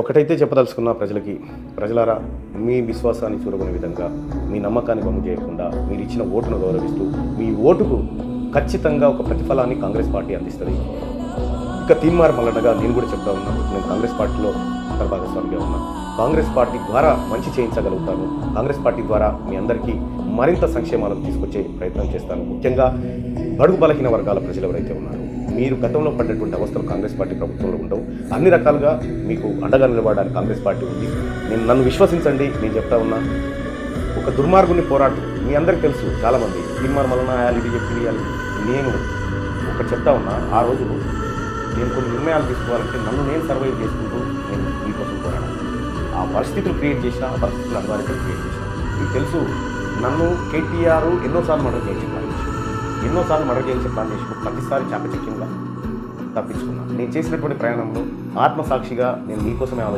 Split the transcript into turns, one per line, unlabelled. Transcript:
ఒకటైతే చెప్పదలుచుకున్న ప్రజలకి ప్రజలారా మీ విశ్వాసాన్ని చూరగొనే విధంగా మీ నమ్మకాన్ని బొమ్మ చేయకుండా మీరు ఇచ్చిన ఓటును గౌరవిస్తూ మీ ఓటుకు ఖచ్చితంగా ఒక ప్రతిఫలాన్ని కాంగ్రెస్ పార్టీ అందిస్తుంది. ఇక తీన్మార్ మల్లనగా నేను కూడా చెప్తా ఉన్నాను నేను కాంగ్రెస్ పార్టీలో భాగస్వామిగా ఉన్నా. కాంగ్రెస్ పార్టీ ద్వారా మంచి చేయించగలుగుతాను. కాంగ్రెస్ పార్టీ ద్వారా మీ అందరికీ మరింత సంక్షేమాలను తీసుకొచ్చే ప్రయత్నం చేస్తాను. ముఖ్యంగా బడుగు బలహీన వర్గాల ప్రజలు ఎవరైతే ఉన్నారు మీరు గతంలో పడ్డటువంటి అవస్థలు కాంగ్రెస్ పార్టీ ప్రభుత్వంలో ఉండవు. అన్ని రకాలుగా మీకు అండగా నిలబడడానికి కాంగ్రెస్ పార్టీ ఉంది. నేను నన్ను విశ్వసించండి నేను చెప్తా ఉన్నా. ఒక దుర్మార్గుని పోరాటం మీ అందరికీ తెలుసు చాలామంది. తీర్మానం వలన ఆయాలి ఇది చెప్పి నేను ఒకటి చెప్తా ఉన్నా ఆ రోజు నేను కొన్ని నిర్ణయాలు తీసుకోవాలంటే నన్ను నేను సర్వైవ్ చేసుకుంటూ నేను మీకోసం పోరాడాను ఆ పరిస్థితులు క్రియేట్ చేసిన ఆ పరిస్థితులు అనివార్యతలు క్రియేట్ చేసిన. మీకు తెలుసు నన్ను కేటీఆర్ ఎన్నోసార్లు మనం చేయించి ప్లాన్ ఎన్నోసార్లు మర్డర్ చేయించి ప్లాన్ చేసి ప్రతిసారి చాకచక్యంగా తప్పించుకున్నాను. నేను చేసినటువంటి ప్రయాణంలో ఆత్మసాక్షిగా నేను మీకోసమే ఆలోచించాను